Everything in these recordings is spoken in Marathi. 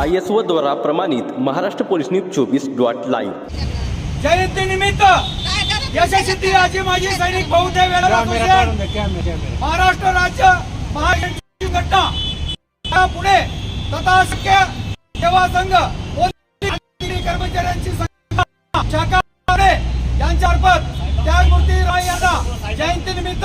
आय एस ओ द्वारा प्रमाणित महाराष्ट्र पोलीस न्यूज चोवीस डॉट लाईव्ह. जयंतीनिमित्त यशस्वी राजे माजी सैनिक बहुतेक वेळा महाराष्ट्र राज्य महायुतीची घटना. पुणे तथा शक्य सेवा संघ कर्मचाऱ्यांची संघटना. शाखा पुणे यांच्यामार्फत त्यागमूर्ती राय यांना जयंती निमित्त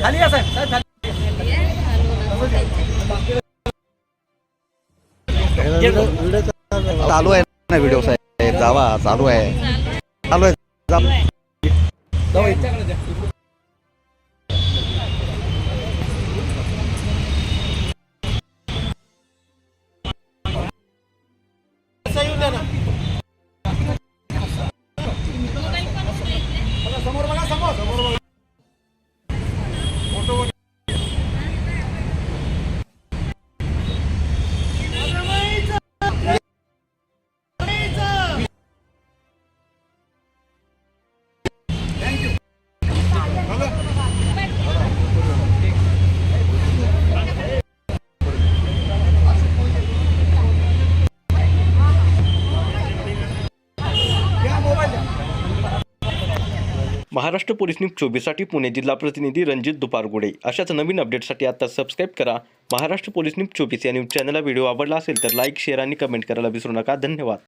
खाली या साहेब साहेब खाली चालू आहे ना व्हिडिओ साहेब. जावा, चालू आहे. चालू आहे. जा- समोर महाराष्ट्र पोलीस न्यूज चोवीससाठी पुणे जिल्हा प्रतिनिधी रणजित दुपारगुडे. अशाच नवीन अपडेटसाठी आता सबस्क्राईब करा. महाराष्ट्र पोलीस न्यूज चोवीस या न्यूज चॅनलला व्हिडिओ आवडला असेल तर लाईक शेअर आणि कमेंट करायला विसरू नका. धन्यवाद.